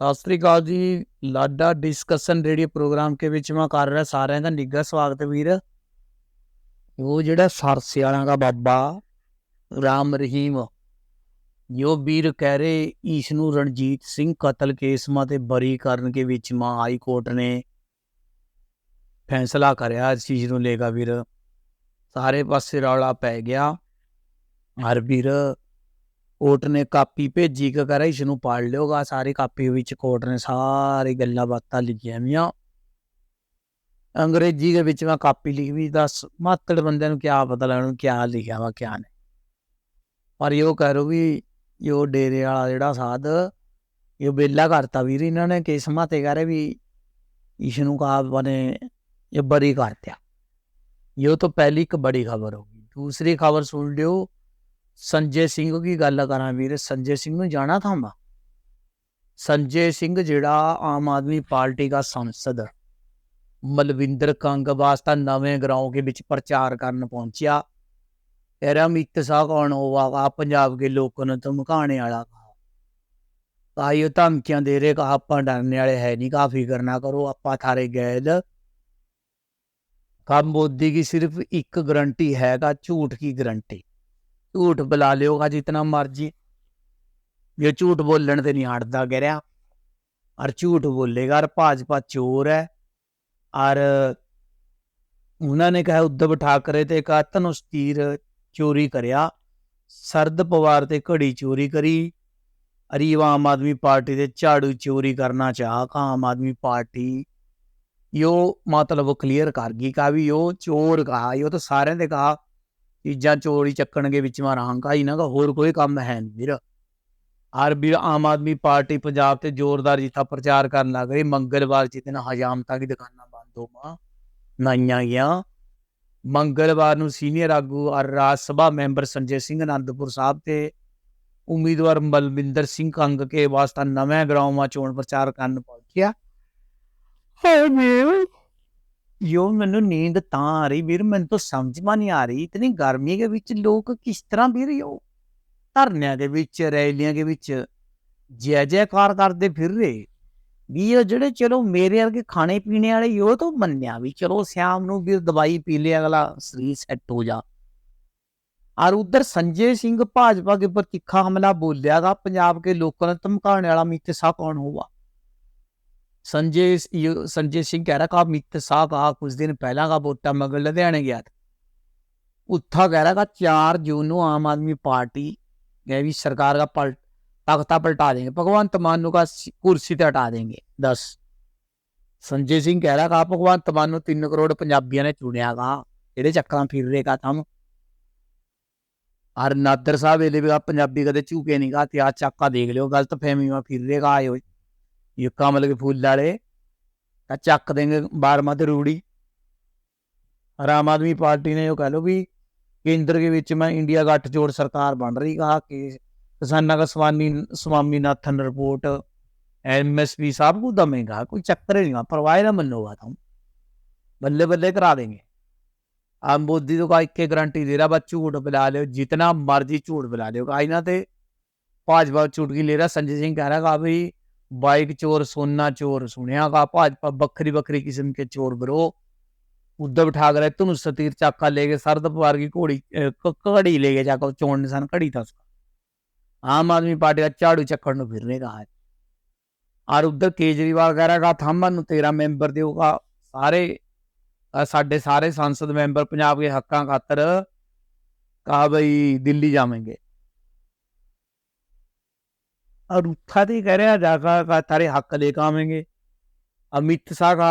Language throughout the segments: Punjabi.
ਸਤਿ ਸ੍ਰੀ ਅਕਾਲ ਜੀ। ਲਾਡਾ ਡਿਸਕਸ਼ਨ ਰੇਡੀਓ ਪ੍ਰੋਗਰਾਮ ਕੇ ਵਿੱਚ ਮੈਂ ਕਰ ਰਿਹਾ ਸਾਰਿਆਂ ਦਾ ਨਿੱਘਾ ਸਵਾਗਤ ਵੀਰ। ਉਹ ਜਿਹੜਾ ਸਰਸੇ ਵਾਲਿਆਂ ਦਾ ਬਾਬਾ, ਰਾਮ ਰਹੀਮ। ਜੋ ਵੀਰ ਕਹਿ ਰਹੇ ਇਸ ਨੂੰ ਰਣਜੀਤ ਸਿੰਘ ਕਤਲ ਕੇਸ ਮਾ ਤੇ ਬਰੀ ਕਰਨ ਕੇ ਵਿੱਚ ਮਾ ਹਾਈ ਕੋਰਟ ਨੇ ਫੈਸਲਾ ਕਰਿਆ ਇਸ ਚੀਜ਼ ਨੂੰ ਲੇਗਾ ਵੀਰ। ਸਾਰੇ ਪਾਸੇ ਰੌਲਾ ਪੈ ਗਿਆ। ਹਰ ਵੀਰ ਕੋਰਟ ਨੇ ਕਾਪੀ ਭੇਜੀ ਕਿ ਕਰਾ ਇਸ ਨੂੰ ਪੜ ਲਿਓਗਾ ਸਾਰੀ ਕਾਪੀ ਵਿੱਚ ਕੋਰਟ ਨੇ ਸਾਰੀ ਗੱਲਾਂ ਬਾਤਾਂ ਲਿਖੀਆਂ ਵੀਆਂ। ਅੰਗਰੇਜ਼ੀ ਦੇ ਵਿੱਚ ਮੈਂ ਕਾਪੀ ਲਿਖੀ ਵੀ ਦੱਸ ਮਾਤੜ ਬੰਦੇ ਨੂੰ ਕੀ ਪਤਾ ਲੱਗਣਾ ਕੀ ਲਿਖਿਆ ਵਾ, ਕਿਆ ਨੇ ਪਰ ਇਹ ਕਹਿ ਰੋ ਵੀ ਇਹ ਡੇਰੇ ਵਾਲਾ ਜਿਹੜਾ ਸਾਧ, ਇਹ ਬੇਲਾ ਕਰਤਾ ਵੀਰ ਇਹਨਾਂ ਨੇ, ਕੇਸ ਮਾਤੇ ਕਰੇ ਵੀ ਇਸ ਨੂੰ ਕਹਾ ਬਨੇ ਇਹ ਬਰੀ ਕਰਤਿਆ। ਇਹ ਤਾਂ ਪਹਿਲੀ ਇੱਕ ਬੜੀ ਖਬਰ ਹੋਗੀ ਦੂਸਰੀ ਖਬਰ ਸੁਣ ਲਿਓ। ਸੰਜੇ ਸਿੰਘ ਦੀ ਗੱਲ ਕਰਾਂ ਵੀਰ? ਸੰਜੇ ਸਿੰਘ ਨੂੰ ਜਾਣਾ ਥਾਂ ਵਾ ਸੰਜੇ ਸਿੰਘ ਜਿਹੜਾ ਆਮ ਆਦਮੀ ਪਾਰਟੀ ਦਾ ਸੰਸਦ ਮਲਵਿੰਦਰ ਕੰਗ ਵਾਸਤਾ ਨਵੇਂ ਗਰਾਉਂ ਦੇ ਵਿੱਚ ਪ੍ਰਚਾਰ ਕਰਨ ਪਹੁੰਚਿਆ। ਤੇਰਾ ਮਿੱਤ ਸਾਹ ਕੌਣ ਹੋਵਾਗਾ ਪੰਜਾਬ ਦੇ ਲੋਕਾਂ ਨੂੰ ਧਮਕਾਣੇ ਵਾਲਾ ਤਾਂ ਉਹ ਧਮਕੀਆਂ ਦੇ ਰਹੇ ਕਾ ਆਪਾਂ ਡਰਨੇ ਵਾਲੇ ਹੈ ਨਹੀਂ। ਕਾ ਫਿਕਰ ਨਾ ਕਰੋ, ਆਪਾਂ ਥਾਰੇ ਗੈਲ ਕੰਮ ਮੋਦੀ ਦੀ ਸਿਰਫ ਇੱਕ ਗਰੰਟੀ ਹੈਗਾ ਝੂਠ ਕੀ ਗਰੰਟੀ ਝੂਠ ਬੁਲਾ ਲਿਓਗਾ ਆ ਜਿੰਨਾ ਮਰਜ਼ੀ। ਇਹ ਝੂਠ ਬੋਲਣ ਤੇ ਨਹੀਂ ਹਟਦਾ ਕਹਿ ਰਿਹਾ ਔਰ ਝੂਠ ਬੋਲੇਗਾ ਔਰ ਭਾਜਪਾ ਚੋਰ ਹੈ ਔਰ ਉਹਨਾਂ ਨੇ ਕਿਹਾ ਉद्धਵ ਠਾਕਰੇ ਤੇ ਕਹਾ ਤਨੁਸਤੀਰ ਚੋਰੀ ਕਰਿਆ। ਸਰਦ ਪਵਾਰ ਤੇ ਘੜੀ ਚੋਰੀ ਕਰੀ। ਅਰੀਵਾ ਆਮ ਆਦਮੀ ਪਾਰਟੀ ਦੇ ਝਾੜੂ ਚੋਰੀ ਕਰਨਾ ਚਾਹ ਕਾ ਆਮ ਆਦਮੀ ਪਾਰਟੀ। ਯੋ ਮਤਲਬ ਕਲੀਅਰ ਕਰ ਗਈ ਕਾ ਵੀ ਉਹ ਚੋਰ ਕਹਾ ਯੋ ਤਾਂ ਸਾਰਿਆਂ ਦੇ ਕਹਾ ਚੀਜ਼ਾਂ ਚੋਰੀ ਚੱਕਣਗੇ ਵਿੱਚ ਮਾਰਾਂਗਾ ਇਹਨਾਂ ਦਾ ਹੋਰ ਕੋਈ ਕੰਮ ਹੈ ਨਹੀਂ ਵੀਰ। ਆਰ ਆਮ ਆਦਮੀ ਪਾਰਟੀ ਪੰਜਾਬ ਤੇ ਜ਼ੋਰਦਾਰ ਜਿੱਥਾ ਪ੍ਰਚਾਰ ਕਰਨ ਲੱਗ ਰਹੀ, ਮੰਗਲਵਾਰ ਜਿੱਦਨ ਹਜਾਮਤਾਂ ਦੀ ਦੁਕਾਨਾਂ ਬੰਦ ਹੋਵਾਂ, ਨਾਈਆਂ ਗਿਆ ਮੰਗਲਵਾਰ ਨੂੰ ਸੀਨੀਅਰ ਆਗੂ ਔਰ ਰਾਜ ਸਭਾ ਮੈਂਬਰ ਸੰਜੇ ਸਿੰਘ ਅਨੰਦਪੁਰ ਸਾਹਿਬ ਤੇ ਉਮੀਦਵਾਰ ਮਲਵਿੰਦਰ ਸਿੰਘ ਕੰਗ ਕੇ ਵਾਸਤਾ ਨਵੇਂ ਗਰਾਉਂ ਚੋਣ ਪ੍ਰਚਾਰ ਕਰਨ ਪਹੁੰਚਿਆ। ਹਾਏ ਮੇਰੇ ਯੋ ਮੈਨੂੰ ਨੀਂਦ ਤਾਂ ਆ ਰਹੀ ਵੀਰ ਮੈਨੂੰ ਤਾਂ ਸਮਝ ਮਾ ਨਹੀਂ ਆ ਰਹੀ ਇਤਨੀ ਗਰਮੀ ਦੇ ਵਿੱਚ ਲੋਕ ਕਿਸ ਤਰ੍ਹਾਂ ਵੀਰ ਯੋ ਧਰਨਿਆਂ ਦੇ ਵਿੱਚ ਰੈਲੀਆਂ ਦੇ ਵਿੱਚ ਜੈ ਜੈਕਾਰ ਕਰਦੇ ਫਿਰ ਰਹੇ ਵੀ ਇਹ ਜਿਹੜੇ ਚਲੋ ਮੇਰੇ ਵਰਗੇ ਖਾਣੇ ਪੀਣੇ ਵਾਲੇ ਉਹ ਤਾਂ ਮੰਨਿਆ ਵੀ ਚਲੋ ਸ਼ਾਮ ਨੂੰ ਵੀ ਦਵਾਈ ਪੀ ਲਿਆ ਅਗਲਾ ਸਰੀਰ ਸੈੱਟ ਹੋ ਜਾ ਔਰ ਉਧਰ ਸੰਜੇ ਸਿੰਘ ਭਾਜਪਾ के ऊपर ਤਿੱਖਾ ਹਮਲਾ ਬੋਲਿਆਗਾ ਪੰਜਾਬ ਕੇ ਲੋਕਾਂ ਨੂੰ ਧਮਕਾਉਣ ਵਾਲਾ ਮਿੱਤ ਸਾਹ ਕੌਣ ਹੋਗਾ संजय ये- संजय सिंह कह रहा था मित्र शाह का कुछ दिन पहला का वोटा मगर लुधियाने गया था उत्था कह रहा था चार जून को आम आदमी पार्टी ये भी सरकार का पलट तख्ता पलटा देंगे भगवंत मानू का सी- कुर्सी ਤੇ हटा देंगे दस ਸੰਜੇ ਸਿੰਘ ਕਹਿ ਰਿਹਾ ਕਾ ਭਗਵੰਤ ਮਾਨ ਨੂੰ 3 ਕਰੋੜ ਪੰਜਾਬੀਆਂ ਨੇ ਚੁਣਿਆ ਗਾ ਇਹਦੇ ਚੱਕਰਾਂ ਫਿਰ ਰਹੇ ਕਾ ਤਮ ਔਰ ਨਾਦਰ ਸਾਹਿਬ ਇਹਦੇ ਵੀ ਆਹ ਪੰਜਾਬੀ ਕਦੇ ਝੂਕੇ ਨਹੀਂ ਗਾ ਤੇ ਆ ਚੱਕਾ ਦੇਖ ਲਿਓ ਗਲਤ ਫਹਿਮੀ ਮਾ ਫਿਰ ਰਹੇ ਕਾ ਆਇਓ ਯੁੱਕਾ ਮਤਲਬ ਕਿ ਫੁੱਲ ਵਾਲੇ, ਤਾਂ ਚੱਕ ਦੇਂਗੇ 12ਵਾਂ ਤੇ ਰੂੜੀ। ਆਮ ਆਦਮੀ ਪਾਰਟੀ ਨੇ ਉਹ ਕਹ ਲੋ ਵੀ ਕੇਂਦਰ ਦੇ ਵਿੱਚ ਮੈਂ ਇੰਡੀਆ ਦਾ ਜੋੜ ਸਰਕਾਰ ਬਣ ਰਹੀ ਕਹਾ ਕਿ ਕਿਸਾਨਾਂ ਦਾ ਸਵਾਮੀ, ਸਵਾਮੀਨਾਥਨ ਰਿਪੋਰਟ ਐਮਐਸਪੀ ਸਭ ਕੁ ਦਮੇਗਾ ਕੋਈ ਚੱਕਰ ਨਹੀਂ ਆ, ਪਰਵਾਹ ਨਾ ਮੰਨੋ ਬਾਤ ਹਮ। ਬੱਲੇ ਬੱਲੇ ਕਰਾ ਦੇਂਗੇ ਆ ਮੋਦੀ ਤੋਂ ਕਾ ਗਰੰਟੀ ਦੇ ਰਿਹਾ, ਬਸ ਝੂਠ ਬੁਲਾ ਲਿਓ ਜਿੰਨਾ ਮਰਜ਼ੀ ਝੂਠ ਬੁਲਾ ਲਿਓ, ਕਾ ਇਹਨਾਂ ਤੇ ਭਾਜਪਾ ਝੂਠ ਲੈ ਰਿਹਾ, ਸੰਜੇ ਸਿੰਘ ਕਹਿ ਰਿਹਾ ਕਾ ਵੀ बाइक चोर सोना चोर सुनिया का भाजपा बखरी बखरी किस्म के चोर बरो उद्धव ठाकरे तुम सतीर चाका लेके सरद पवार की घोड़ी अ, घड़ी लेके जाकर चोर निशान घड़ी था उसका आम आदमी पार्टी का झाड़ू चक्कर ਨੂੰ ਫਿਰਨੇ ਕਹਾ ਹੈ ਔਰ ਉਧਰ ਕੇਜਰੀਵਾਲ ਕਹਿ ਰਿਹਾ ਥੰਮਨ ਨੂੰ 13 ਮੈਂਬਰ ਦੇਊਗਾ ਸਾਰੇ ਅ, ਸਾਡੇ ਸਾਰੇ ਸੰਸਦ ਮੈਂਬਰ ਪੰਜਾਬ ਦੇ ਹੱਕਾਂ ਖਾਤਰ ਕਹਾ ਬਈ ਦਿੱਲੀ ਜਾਵਾਂਗੇ ਔਰ ਉੱਥਾ ਤੇ ਕਹਿ ਰਿਹਾ ਜਾਗਾ ਕਾ ਤਾਰੇ ਹੱਕ ਲੈ ਕੇ ਆਵਾਂਗੇ ਅਮਿਤ शाह का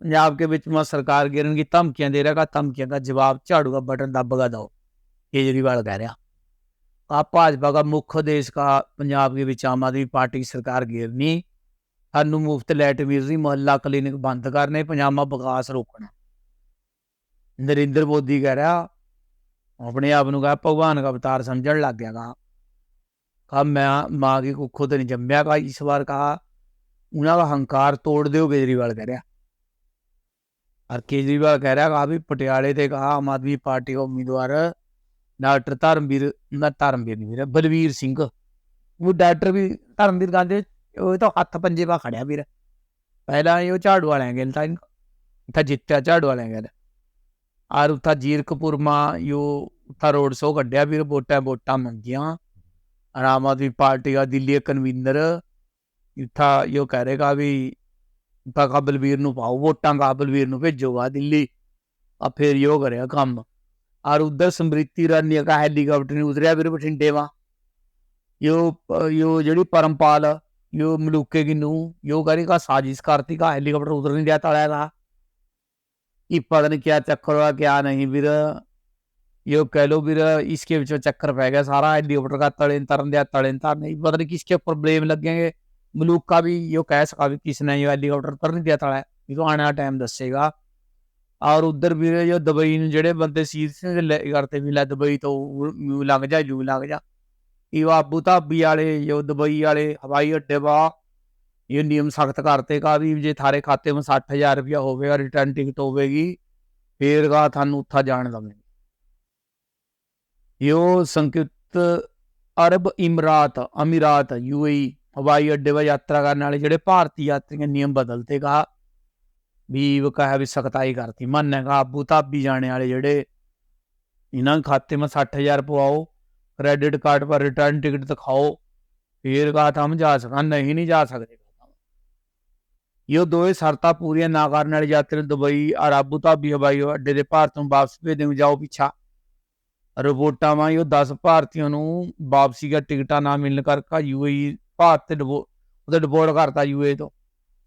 पंजाब के बीच में सरकार गिरने की धमकियां दे रहा का धमकियां का जवाब झाड़ू का बटन दबगा दो केजरीवाल कह रहा आप भाजपा का मुख्य देश का पंजाब के बीच आम आदमी पार्टी की सरकार गिरनी ਸਾਨੂੰ ਮੁਫਤ ਲੈਟ ਮਿਲਣੀ ਮੁਹੱਲਾ ਕਲੀਨਿਕ ਬੰਦ ਕਰਨੇ ਪੰਜਾਬਾ ਵਿਕਾਸ ਰੋਕਣਾ ਨਰਿੰਦਰ ਮੋਦੀ ਕਹਿ ਰਿਹਾ ਆਪਣੇ ਆਪ ਨੂੰ ਕਹਾ ਭਗਵਾਨ ਦਾ ਅਵਤਾਰ ਸਮਝਣ ਲੱਗ ਗਿਆ ਕਹਾ ਕਹਾ ਮੈਂ ਮਾਂ ਕੀ ਕੁੱਖੋਂ ਤੇ ਨਹੀਂ ਜੰਮਿਆ ਕਹਾ ਇਸ ਵਾਰ ਕਹਾ ਉਹਨਾਂ ਦਾ ਹੰਕਾਰ ਤੋੜ ਦਿਓ ਕੇਜਰੀਵਾਲ ਕਹਿ ਰਿਹਾ और केजरीवाल कह रहा है भी पटियाले ते कहा आम आदमी पार्टी का उम्मीदवार डॉक्टर धर्मवीर ना धर्मवीर नहीं मेरा बलवीर सिंह वो डॉक्टर भी धर्मवीर गांधी ਉਹ ਤਾਂ ਹੱਥ ਪੰਜੇ ਪਾ ਖੜਿਆ ਵੀਰ ਪਹਿਲਾਂ ਇਹ ਝਾੜੂ ਵਾਲਿਆਂ ਗੇਲ ਤਾਂ ਤਾਂ ਜਿੱਤਿਆ ਝਾੜੂ ਵਾਲਿਆਂ ਗੇਲ ਆਰ ਉਥਾ ਜੀਰਕਪੁਰ ਮਾ ਯੋ ਉਥਾ ਰੋਡ ਸ਼ੋ ਕੱਢਿਆ ਵੀਰ ਵੋਟਾਂ ਵੋਟਾਂ ਮੰਗੀਆਂ ਆਮ ਆਦਮੀ ਪਾਰਟੀ ਦਾ ਦਿੱਲੀ ਕਨਵੀਨਰ ਇਥਾ ਯੋ ਕਰੇਗਾ ਵੀ ਤਾਂ ਕਾਬਲਵੀਰ ਨੂੰ ਪਾਓ ਵੋਟਾਂ ਕਾਬਲਵੀਰ ਨੂੰ ਭੇਜੋਗਾ ਦਿੱਲੀ ਆ ਫਿਰ ਯੋ ਕਰਿਆ ਕੰਮ ਔਰ ਉਧਰ ਸਮ੍ਰਿਤੀ ਰਾਨੀ ਦਾ ਹੈਲੀਕਾਪਟਰ ਨਹੀਂ ਉਤਰਿਆ ਵੀਰ ਬਠਿੰਡੇ ਵਾ ਯੋ ਅ, ਯੋ ਜਿਹੜੀ ਪਰਮਪਾਲ ਯੋ ਮਲੂਕੇ ਕੀ ਨੂੰ ਯੋ ਕਰੇਗਾ ਸਾਜ਼ਿਸ਼ ਕਰਤੀ का हेलीकॉप्टर उतर नहीं दिया तड़ा था ये पता नहीं क्या चक्कर हुआ क्या नहीं ਵੀਰ ये कह लो फिर इसके बीच चक्कर पै गया सारा हेलीकॉप्टर का तड़न तरन दिया तड़न तरन नहीं पता नहीं किसके ऊपर ब्लेम लगेंगे मलूक का भी यो कह सका भी किसने यो हेलीकॉप्टर पर नहीं दिया तड़ा ये तो आने का टाइम दसेगा और उधर भी जो दुबई ने जेडे बंदे सीरियस करते भी ला दुबई तो यू लग जा यू लग जा यो आबू धाबी वाले यो दुबई वाले हवाई अड्डे बा ये नियम सख्त करते का भी जे थारे खाते में साठ हज़ार रुपया होगा रिटर्न टिकट होगी फिर का थानू उत्था जान देंगे ਯੋ ਸੰਯੁਕਤ ਅਰਬ ਇਮਰਾਤ ਅਮੀਰਾਤ ਯੂਏਈ ਹਵਾਈ ਅੱਡੇ 'ਤੇ ਯਾਤਰਾ ਕਰਨ ਵਾਲੇ ਜਿਹੜੇ ਭਾਰਤੀ ਯਾਤਰੀਆਂ ਨਿਯਮ ਬਦਲਤੇ ਗਾ ਵੀ ਉਹ ਕਹਾ ਵੀ ਸਖਤਾਈ ਕਰਤੀ ਮੰਨੇਗਾ ਆਬੂ ਧਾਬੀ ਜਾਣੇ ਵਾਲੇ ਜਿਹੜੇ ਇਹਨਾਂ ਖਾਤੇ ਵਿੱਚ 60000 ਪਵਾਓ ਕ੍ਰੈਡਿਟ ਕਾਰਡ ਪਰ ਰਿਟਰਨ ਟਿਕਟ ਦਿਖਾਓ ਫੇਰ ਗਾ ਤਾਂ ਹਮ ਜਾ ਸਕਾਂ ਨਹੀਂ ਨਹੀਂ ਜਾ ਸਕਦੇ ਇਹ ਦੋਏ ਸ਼ਰਤਾਂ ਪੂਰੀਆਂ ਨਾ ਕਰਨ ਵਾਲੇ ਯਾਤਰੀ ਨੂੰ ਦੁਬਈ ਔਰ ਆਬੂ ਧਾਬੀ ਹਵਾਈ ਅੱਡੇ ਦੇ ਭਾਰਤ ਨੂੰ ਵਾਪਸ ਭੇਜ ਦੇਣ ਰੋਬੋਟਾਂ ਵਾਂਗ ਉਹ 10 ਭਾਰਤੀਆਂ ਨੂੰ ਵਾਪਸੀ ਦਾ ਟਿਕਟਾਂ ਨਾ ਮਿਲਣ ਕਰਕੇ ਯੂਏਈ ਭਾਰਤ ਤੇ ਉਹਦੇ ਡਿਪੋਰਟ ਕਰਤਾ ਯੂਏ ਤੋਂ।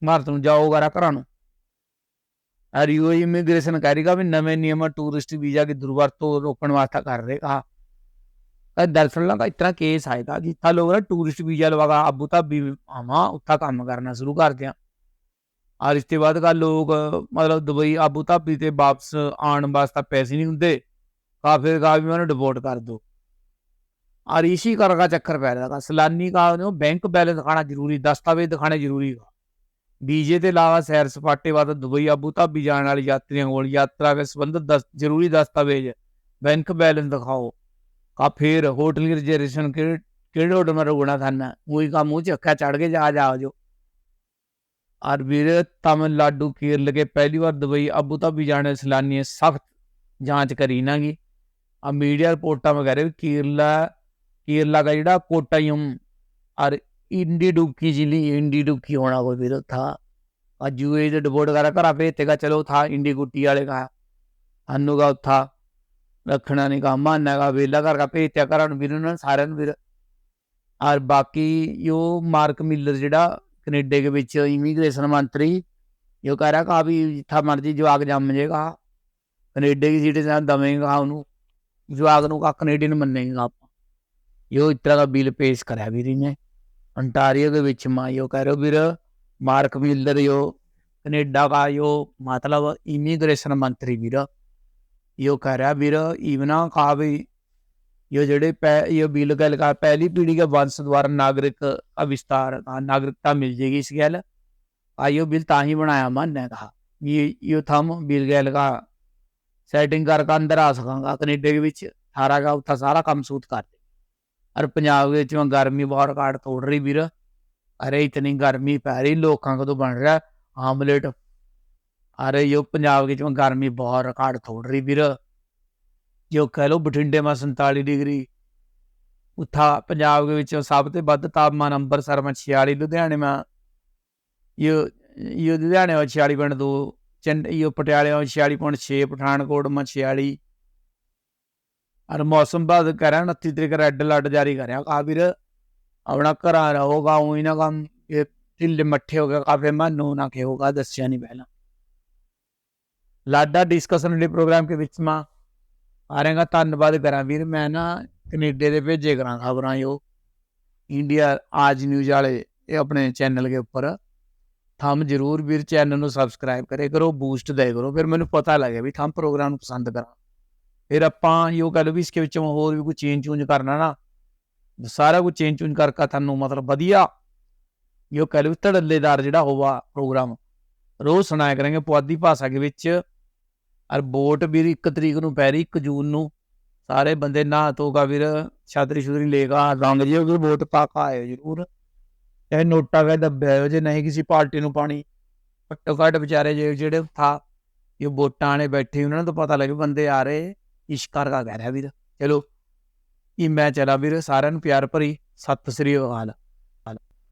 ਭਾਰਤ ਨੂੰ ਜਾਓ ਗਾਰਾ ਘਰਾਂ ਨੂੰ। ਅਰ ਇਮੀਗ੍ਰੇਸ਼ਨ ਕਰੇਗਾ ਵੀ ਨਵੇਂ ਨਿਯਮ ਟੂਰਿਸਟ ਵੀਜ਼ਾ ਦੀ ਦੁਰਵਰਤੋਂ ਰੋਕਣ ਵਾਸਤਾ ਕਰ ਰਹੇਗਾ ਤਾਂ ਦਰਸਲ ਦਾ ਇਤਨਾ ਕੇਸ ਆਏਗਾ ਜਿੱਥਾ ਲੋਕ ਨਾ ਟੂਰਿਸਟ ਵੀਜ਼ਾ ਲਵਾਗਾ ਅਬੂ ਧਾਬੀ ਆਵਾ, ਉੱਥਾ ਕੰਮ ਕਰਨਾ ਸ਼ੁਰੂ ਕਰ ਦਿਆਂ ਔਰ ਇਸ ਤੋਂ ਬਾਅਦ ਕਾ ਲੋਕ ਮਤਲਬ ਦੁਬਈ ਅਬੂ ਧਾਬੀ ਤੇ ਵਾਪਸ ਆਉਣ ਵਾਸਤਾ ਪੈਸੇ ਨਹੀਂ ਹੁੰਦੇ का फिर का भी उन्होंने डिपोर्ट कर दो और इसी कर का चक्कर पै रहा था सलानी का बैंक बैलेंस दिखाना जरूरी दस्तावेज दिखाने जरूरी था ਵੀਜ਼ੇ ਦੇ ਇਲਾਵਾ ਸੈਰ ਸਪਾਟੇ ਵਾਸਤੇ ਦੁਬਈ ਆਬੂ ਧਾਬੀ ਜਾਣ ਵਾਲੇ ਯਾਤਰੀਆਂ ਕੋਲ ਯਾਤਰਾ ਦੇ ਸੰਬੰਧਿਤ ਦਸ ਜ਼ਰੂਰੀ ਦਸਤਾਵੇਜ਼ ਬੈਂਕ ਬੈਲੈਂਸ ਦਿਖਾਓ ਕਾ ਫਿਰ ਹੋਟਲ ਦੀ ਰਿਜ਼ਰਵੇਸ਼ਨ ਕਿਹੜੇ ਕਿਹੜੇ ਹੋਟਲ में रुकना था ना वही का मुंह चक्का चढ़ के जा जाओ जो और ਵੀਰ तमिलनाडु केरल के पहली बार दुबई अबू धाबी जाने सैलानी सख्त ਜਾਂਚ ਕਰੀ ਨਾ ਗੀ ਆ ਮੀਡੀਆ ਰਿਪੋਰਟਾਂ ਵਗੈਰਾ ਵੀ ਕੇਰਲਾ ਕੇਰਲਾ ਦਾ ਜਿਹੜਾ ਕੋਟਾਯਮ, ਔਰ ਇੰਡੀ ਡੁਕੀ ਜ਼ਿਲੀ ਇੰਡੀ ਡੁਕੀ ਹੋਣਾ ਕੋਈ ਵੀਰ ਥਾ। ਅੱਜ ਯੂਏ ਦੇ ਡਿਪੋਰਟ ਕਰਾ ਘਰਾ ਭੇਜਤੇਗਾ, ਚਲੋ ਥਾ ਇੰਡੀ ਗੁੱਟੀ ਵਾਲੇ ਕਾ ਵੇਲਾ ਕਰਕੇ ਭੇਜਤਿਆ ਘਰਾਂ ਨੂੰ ਵੀਰ, ਉਹਨਾਂ ਸਾਰਿਆਂ ਨੂੰ ਵੀਰ। ਔਰ ਬਾਕੀ ਯੋ ਮਾਰਕ ਮਿਲਰ ਜਿਹੜਾ ਕੈਨੇਡਾ ਦੇ ਵਿੱਚ ਇਮੀਗ੍ਰੇਸ਼ਨ ਮੰਤਰੀ ਯੋ ਕਹਿ ਰਿਹਾ ਕਾ ਵੀ ਜਿੱਥਾ ਮਰਜ਼ੀ ਜਵਾਕ ਜੰਮ ਜੇਗਾ ਕੈਨੇਡਾ ਦੀ ਸਿਟੀਜ਼ਨ ਦਵੇਂਗਾ ਉਹਨੂੰ। ਜਵਾਕ ਨੂੰ ਕਾ ਕੈਨੇਡੀਅਨ ਮੰਨੇਗਾ ਆਪਾਂ ਯੋ ਇਸ ਤਰ੍ਹਾਂ ਦਾ ਬਿੱਲ ਪੇਸ਼ ਕਰਿਆ ਵੀਰ ਨੇ ਅੰਟਾਰੀਓ ਦੇ ਵਿੱਚ ਮਾ ਯੋ ਕਹਿ ਰਹੇ ਵੀਰ ਮਾਰਕ ਮਿਲਰ ਯੋ ਕੈਨੇਡਾ ਦਾ ਯੋ ਮਤਲਬ ਇਮੀਗ੍ਰੇਸ਼ਨ ਮੰਤਰੀ ਵੀਰ यो कह रहा वीर इवना कहा भी ये जड़े पै ये बिल गल का पहली पीढ़ी के वंश द्वारा नागरिक का विस्तार हाँ, नागरिकता मिल जाएगी इस गैल आइयो बिल ताही बनाया मन ने कहा ये यो थम बिल गैल का ਸੈਟਿੰਗ ਕਰਕੇ ਅੰਦਰ ਆ ਸਕਾਂਗਾ ਕੈਨੇਡਾ ਦੇ ਵਿੱਚ 18 ਗਾ ਉੱਥਾ ਸਾਰਾ ਕੰਮ ਸੂਤ ਕਰ ਦੇ। ਅਰ ਪੰਜਾਬ ਦੇ ਵਿੱਚ ਗਰਮੀ ਬਹੁਤ ਕਾਟ ਤੋੜ ਰਹੀ ਵੀਰ। ਅਰੇ ਇਤਨੀ ਗਰਮੀ ਪੈ ਰਹੀ, ਲੋਕਾਂ ਕੋ ਬਣ ਰਿਹਾ? ਆਮਲੇਟ। ਅਰੇ ਯੋ ਪੰਜਾਬ ਦੇ ਵਿੱਚ ਗਰਮੀ ਬਾਹਰ ਕਾਟ ਤੋੜ ਰਹੀ ਵੀਰ। ਜੋ ਕਹ ਲੋ ਬਠਿੰਡੇ ਮਾ 47 ਡਿਗਰੀ। ਉੱਥਾ ਪੰਜਾਬ ਦੇ ਵਿੱਚ ਸਭ ਤੋਂ ਵੱਧ ਤਾਪਮਾਨ ਅੰਬਰਸਰ ਮਾ 46 ਲੁਧਿਆਣੇ ਮਾ। ਯੋ ਯੋ ਲੁਧਿਆਣੇ ਮਾ 46.2 ਚੰਡ ਯੋ 46.6 ਪਠਾਨਕੋਟ ਮਾ 46 ਅਰ ਮੌਸਮ ਬਾਦ ਕਰਾਂ 29 ਤਰੀਕ ਰੈੱਡ ਅਲਰਟ ਜਾਰੀ ਕਰਿਆ। ਕਾ ਵੀਰ, ਆਪਣਾ ਘਰਾਂ ਰਹੋਗਾ, ਉਹੀ ਨਾ ਕੰਮ ਇਹ ਢਿੱਲੇ ਮੱਠੇ ਹੋ ਗਿਆ ਕਾਫੇ ਮਨੂ ਨਾ ਕੇ ਹੋਗਾ ਦੱਸਿਆ ਨਹੀਂ ਪਹਿਲਾਂ। ਲਾਡਾ ਡਿਸਕਸ਼ਨ ਦੇ ਪ੍ਰੋਗਰਾਮ ਕੇ ਵਿੱਚ ਮਾ ਆਰੇਗਾ ਧੰਨਵਾਦ ਕਰਾਂ ਵੀਰ। ਮੈਂ ਨਾ ਕੈਨੇਡਾ ਦੇ ਭੇਜੇ ਕਰਾਂ ਖਬਰਾਂ ਯੋ ਇੰਡੀਆ ਆਜ ਨਿਊਜ਼ ਵਾਲੇ, ਇਹ ਆਪਣੇ ਚੈਨਲ ਦੇ ਉੱਪਰ। ਥੰਮ ਜਰੂਰ ਵੀਰ ਚੈਨਲ ਨੂੰ ਸਬਸਕ੍ਰਾਈਬ ਕਰੇ ਕਰੋ ਬੂਸਟ ਦੇ ਕਰੋ, ਫਿਰ ਮੈਨੂੰ ਪਤਾ ਲੱਗੇ ਵੀ ਥੰਮ ਪ੍ਰੋਗਰਾਮ ਨੂੰ ਪਸੰਦ ਕਰਾਂ। ਫਿਰ ਆਪਾਂ ਯੋ ਕਹ ਵੀ ਇਸਕੇ ਵਿੱਚ ਹੋਰ ਵੀ ਕੋਈ ਚੇਂਜ ਚੂੰਜ ਕਰਨਾ ਨਾ, ਸਾਰਾ ਕੁਝ ਚੇਂਜ ਚੂੰਜ ਕਰਕੇ ਤੁਹਾਨੂੰ ਮਤਲਬ ਵਧੀਆ ਯੋ ਕਹ ਲਓ ਧੜੱਲੇਦਾਰ ਜਿਹੜਾ ਹੋਵਾ ਪ੍ਰੋਗਰਾਮ ਰੋਜ਼ ਸੁਣਾਇਆ ਕਰਾਂਗੇ, ਪੁਆਧੀ ਭਾਸ਼ਾ ਦੇ ਵਿੱਚ। ਔਰ ਵੋਟ ਵੀਰ 1 ਤਰੀਕ ਨੂੰ ਪੈ ਰਹੀ 1 ਜੂਨ ਨੂੰ। ਸਾਰੇ ਬੰਦੇ ਨਹਾ ਧੋਗਾ ਵੀਰ ਛਾਤਰੀ ਛੁਤਰੀ ਲੇਗਾ ਰੰਗ ਜਿਓ ਵੀਰ ਵੋਟ ਪਾ ਕੇ ਆਇਓ ਜਰੂਰ। ਚਾਹੇ ਨੋਟਾ ਕਾ ਦੱਬਿਆ ਹੋ ਜੇ ਨਹੀਂ ਕਿਸੇ ਪਾਰਟੀ ਨੂੰ ਪਾਣੀ। ਘੱਟੋ ਘੱਟ ਵਿਚਾਰੇ ਜੇ ਜਿਹੜੇ ਥਾ ਇਹ ਵੋਟਾਂ ਵਾਲੇ ਬੈਠੇ ਉਹਨਾਂ ਨੂੰ ਤਾਂ ਪਤਾ ਲੱਗੇ ਬੰਦੇ ਆ ਰਹੇ ਇਸ਼ਕਰ ਦਾ ਕਹਿ ਰਿਹਾ ਵੀਰ। ਚਲੋ ਇਹ ਮੈਂ ਚਲਾ ਵੀਰ, ਸਾਰਿਆਂ ਨੂੰ ਪਿਆਰ ਭਰੀ, ਸਤਿ ਸ੍ਰੀ ਅਕਾਲ।